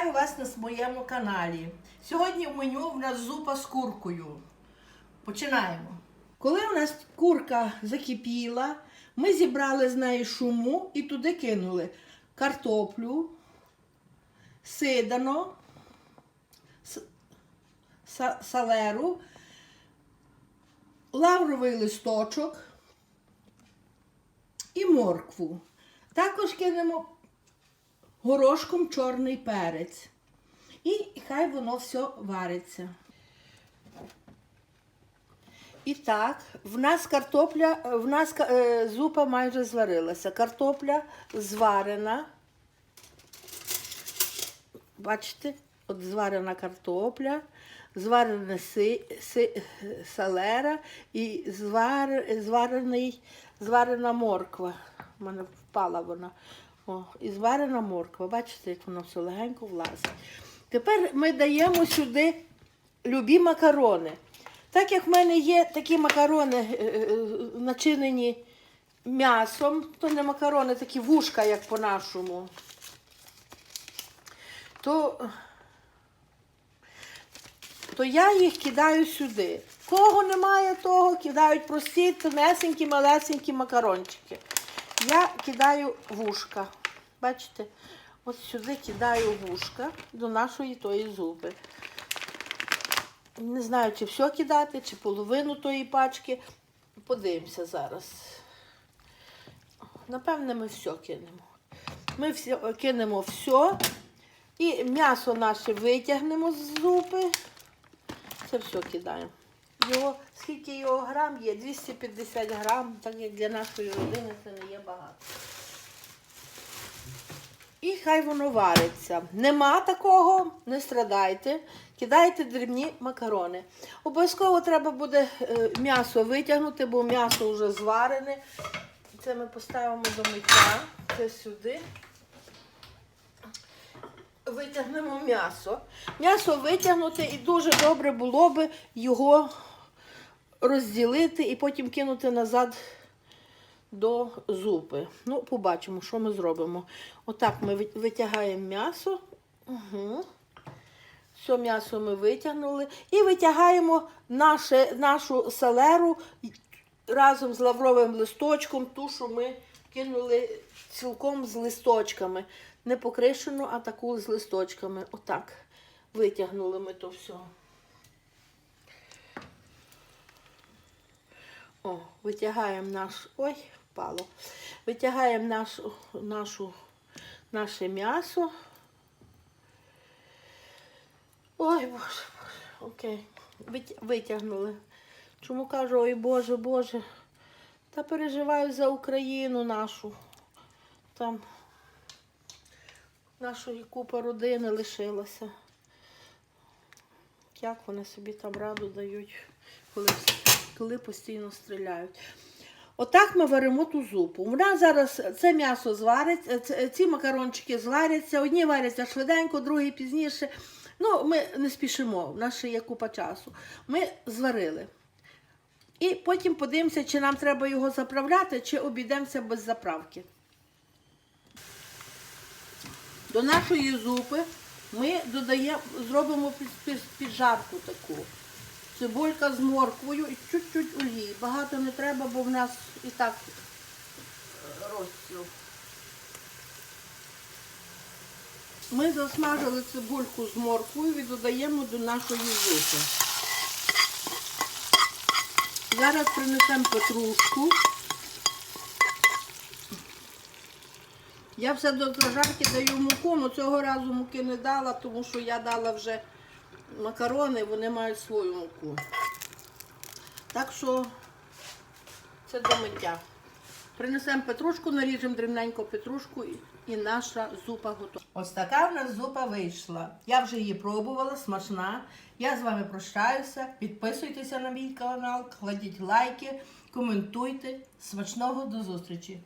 Вітаю вас на своєму каналі. Сьогодні в меню в нас зупа з куркою. Починаємо. Коли у нас курка закипіла, ми зібрали з неї шуму і туди кинули картоплю, сидано, салеру, лавровий листочок і моркву. Також кинемо горошком чорний перець. І хай воно все вариться. І так, в нас картопля, в нас е, зупа майже зварилася. Картопля зварена. Бачите, от зварена картопля, зварена си, си, салера і звар, зварений, зварена морква. У мене впала вона. О, і зварена морква. Бачите, як воно все легенько влазить. Тепер ми даємо сюди любі макарони. Так як в мене є такі макарони е, е, начинені м'ясом, то не макарони, такі вушка, як по-нашому, то, то я їх кидаю сюди. Кого немає, того кидають прості, тонесенькі, малесенькі макарончики. Я кидаю вушка. Бачите? От сюди кидаю вушка до нашої тої зуби. Не знаю, чи все кидати, чи половину тої пачки. Подивимося зараз. Напевне, ми все кинемо. Ми все, кинемо все. І м'ясо наше витягнемо з зупи. Це все кидаємо. Його, скільки його грам є? 250 грам, так як для нашої родини це не є багато. І хай воно вариться. Нема такого, не страдайте. Кидайте дрібні макарони. Обов'язково треба буде е, м'ясо витягнути, бо м'ясо вже зварене. Це ми поставимо до миття. Це сюди. Витягнемо м'ясо. М'ясо витягнути і дуже добре було би його розділити і потім кинути назад до зупи. Ну, побачимо, що ми зробимо. Отак ми витягаємо м'ясо. Угу. Все м'ясо ми витягнули. І витягаємо наше, нашу салеру разом з лавровим листочком, ту, що ми кинули цілком з листочками. Не покришену, а таку з листочками. Отак. Витягнули ми то все. О, витягаємо наш. Ой, впало. Витягаємо нашу, нашу, наше м'ясо. Ой, Боже, Боже. Окей. Витягнули. Чому кажу, ой Боже, Боже. Та переживаю за Україну нашу. Там нашої купа родини лишилася. Як вони собі там раду дають, коли, коли постійно стріляють. Отак ми варимо ту зупу. У нас зараз це м'ясо звариться, ці макарончики зваряться. Одні варяться швиденько, другі пізніше. Ну, ми не спішимо, в нас ще є купа часу. Ми зварили. І потім подивимося, чи нам треба його заправляти, чи обійдемося без заправки. До нашої зупи ми додаємо, зробимо під- під- піджарку таку. Цибулька з морквою і чуть-чуть олії. Багато не треба, бо в нас і так розсіл. Ми засмажили цибульку з морквою і додаємо до нашої зупи. Зараз принесемо петрушку. Я все до зажарки даю муку, але цього разу муки не дала, тому що я дала вже макарони, вони мають свою муку. Так що це до миття. Принесемо петрушку, наріжемо дрібненько петрушку і, наша зупа готова. Ось така в нас зупа вийшла. Я вже її пробувала, смачна. Я з вами прощаюся. Підписуйтеся на мій канал, кладіть лайки, коментуйте. Смачного до зустрічі!